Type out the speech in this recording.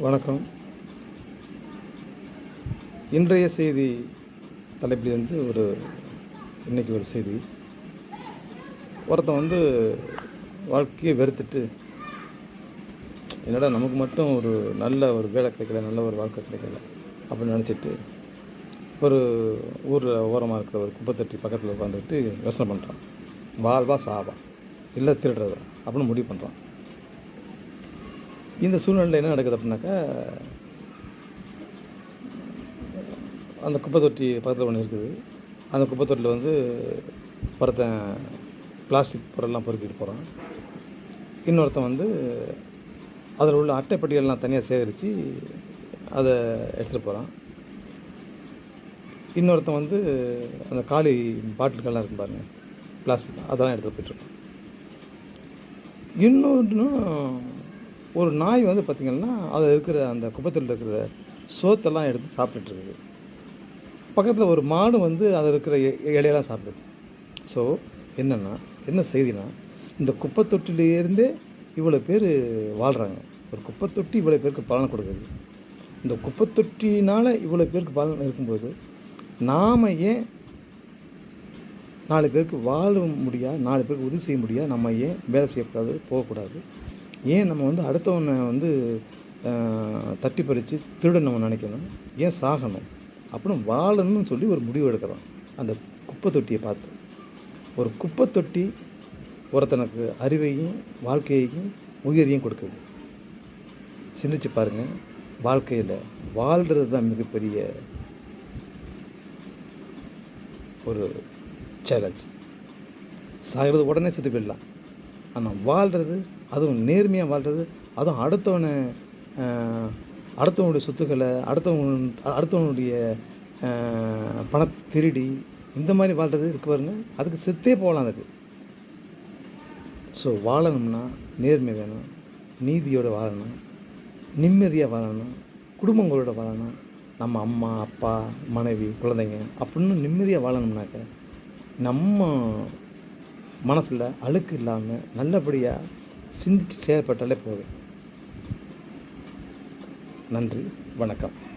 வணக்கம். இன்றைய செய்தி தலைப்பில் வந்து ஒரு இன்றைக்கி ஒரு செய்தி. ஒருத்தன் வந்து வாழ்க்கையை வெறுத்துட்டு என்னடா நமக்கு மட்டும் ஒரு நல்ல ஒரு வேலை கிடைக்கல நல்ல ஒரு வாழ்க்கை கிடைக்கல அப்படின்னு நினச்சிட்டு ஒரு ஊரில் ஓரமாக இருக்கிற ஒரு குப்பைத்தட்டி பக்கத்தில் உட்காந்துட்டு யோசனை பண்ணுறான் வாழ்வா சாவா? இல்லை திருடுறதா? அப்படின்னு முடிவு பண்ணுறான் இந்த சூழ்நிலையில் என்ன நடக்குது அப்படின்னாக்கா அந்த குப்பை தொட்டி பக்கத்தில் ஒன்று இருக்குது. அந்த குப்பை தொட்டியில் வந்து ஒருத்தன் பிளாஸ்டிக் பொருள்லாம் பொறுக்கிட்டு போகிறான் இன்னொருத்தன் வந்து அதில் உள்ள அட்டைப்பட்டிகள்லாம் தனியாக சேகரித்து அதை எடுத்துகிட்டு போகிறான் இன்னொருத்தன் வந்து அந்த காலி பாட்டில்கள்லாம் இருக்கும் பாருங்கள் பிளாஸ்டிக் அதெல்லாம் எடுத்துகிட்டு போயிட்டுருக்கான் இன்னொன்று ஒரு நாய் வந்து பார்த்திங்கன்னா அதில் இருக்கிற அந்த குப்பத்தில் இருக்கிற சோத்தெல்லாம் எடுத்து சாப்பிட்டுட்டு இருக்குது. பக்கத்தில் ஒரு மாடு வந்து அதில் இருக்கிற இலையெல்லாம் சாப்பிடுது. ஸோ என்னென்னா என்ன செய்தினா இந்த குப்பை தொட்டிலேருந்தே இவ்வளோ பேர் வாழ்கிறாங்க ஒரு குப்பை தொட்டி இவ்வளோ பேருக்கு பலன் கொடுக்குது. இந்த குப்பை தொட்டினால் இவ்வளோ பேருக்கு பலன் இருக்கும்போது நாம் ஏன் நாலு பேருக்கு வாழ முடியா நாலு பேருக்கு உதவி செய்ய முடியாது நம்ம ஏன் வேலை செய்யக்கூடாது போகக்கூடாது? ஏன் நம்ம வந்து அடுத்தவனை வந்து தட்டி பறித்து திருட நம்ம நினைக்கணும்? ஏன் சாகணும்? அப்புறம் வாழணும்னு சொல்லி ஒரு முடிவு எடுக்கிறோம். அந்த குப்பை தொட்டியை பார்த்து. ஒரு குப்பை தொட்டி ஒருத்தனுக்கு அறிவையும் வாழ்க்கையையும் உயிரையும் கொடுக்குது. சிந்திச்சு பாருங்கள் வாழ்க்கையில் வாழ்கிறது தான் மிகப்பெரிய ஒரு சேலஞ்ச் சாகிறது உடனே செத்து போயிடலாம். ஆனால் வாழ்கிறது அதுவும் நேர்மையாக வாழ்கிறது அதுவும் அடுத்தவனை அடுத்தவனுடைய சொத்துக்களை அடுத்தவன் அடுத்தவனுடைய பணத்தை திருடி இந்த மாதிரி வாழ்கிறது இருக்கு பாருங்க. அதுக்கு செத்தே போகலாம் அதுக்கு. ஸோ வாழணும்னா நேர்மை வேணும் நீதியோடு வாழணும் நிம்மதியாக வாழணும் குடும்பங்களோட வாழணும். நம்ம அம்மா அப்பா மனைவி குழந்தைங்க அப்படின்னு நிம்மதியாக வாழணும்னாக்க நம்ம மனசில் அழுக்கு இல்லாமல் நல்லபடியாக சிந்தித்து செயல்பட்டாலே போதும். நன்றி வணக்கம்.